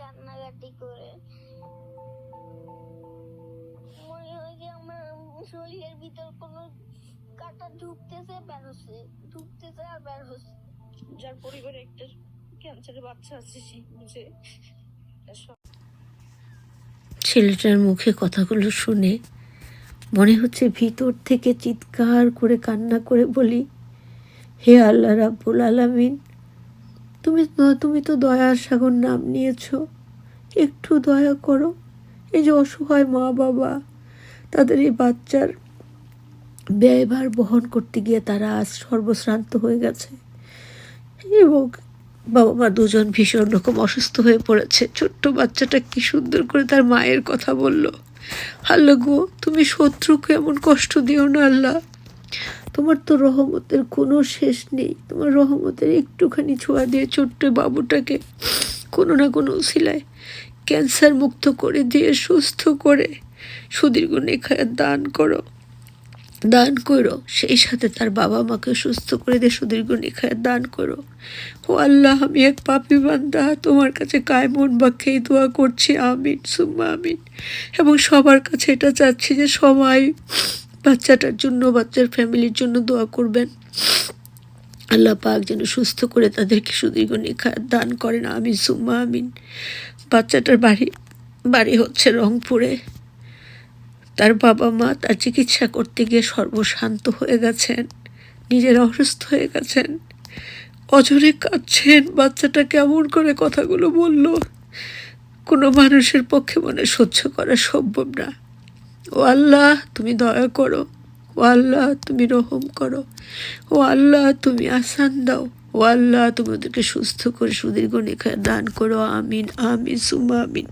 কান্নাকাটি করে। মনে হয় যে আমার শরীরের ভিতর কোনো কাটা ঢুকতেছে বের হচ্ছে। ঢুকতেছে আর বের হচ্ছে। যার পরিবারে একটা ক্যান্সারের বাচ্চা আছে সে বুঝে। ছেলেটার মুখে কথাগুলো শুনে মনে হচ্ছে ভিতর থেকে চিৎকার করে কান্না করে বলি হে আল্লাহ রাব্বুল আলামিন। তুমি তুমি তো দয়ার সাগর নাম নিয়েছো। একটু দয়া করো। এই যে অসহায় মা বাবা, তাদের এই বাচ্চার ব্যয়ভার বহন করতে গিয়ে তারা আজ সর্বশ্রান্ত হয়ে গেছে। এবং বাবা মা দুজন ভীষণ রকম অসুস্থ হয়ে পড়েছে। ছোট্ট বাচ্চাটা কি সুন্দর করে তার মায়ের কথা বলল। আল্লাহ গো, তুমি শত্রুকে এমন কষ্ট দিও না, আল্লাহ। তোমার তো রহমতের কোনো শেষ নেই। তোমার রহমতের একটুখানি ছোঁয়া দিয়ে ছোট্ট বাবুটাকে কোনো না কোনো উসিলায় ক্যান্সার মুক্ত করে দিয়ে সুস্থ করে সুদীর্ঘ নেখায় দান করো। দান করো। সেই সাথে তার বাবা মাকে সুস্থ করে দিয়ে সুদীর্ঘ নিখায় দান করো। ও আল্লাহ, আমি এক পাপি বান্দা। তোমার কাছে কায়মন বাক্যেই দোয়া করছি। আমিন, সুম্মা আমিন। এবং সবার কাছে এটা চাচ্ছি যে সবাই বাচ্চাটার জন্য, বাচ্চার ফ্যামিলির জন্য দোয়া করবেন। আল্লাহ পাক যেন সুস্থ করে তাদেরকে সুদীর্ঘ নিখায় দান করেন। আমিন, সুম্মা আমিন। বাচ্চাটার বাড়ি বাড়ি হচ্ছে রংপুরে। তার বাবা মা তার চিকিৎসা করতে গিয়ে সর্বশান্ত হয়ে গেছেন। নিজেরা অসুস্থ হয়ে গেছেন। অজরে কাঁদছেন। বাচ্চাটা কেমন করে কথাগুলো বলল? কোনো মানুষের পক্ষে মনে সহ্য করা সম্ভব না। ও আল্লাহ, তুমি দয়া করো। ও আল্লাহ, তুমি রহম করো। ও আল্লাহ, তুমি আসান দাও। ও আল্লাহ, তুমি ওদেরকে সুস্থ করে সুদীর্ঘ নিখায় দান করো। আমিন আমিন সুমা আমিন।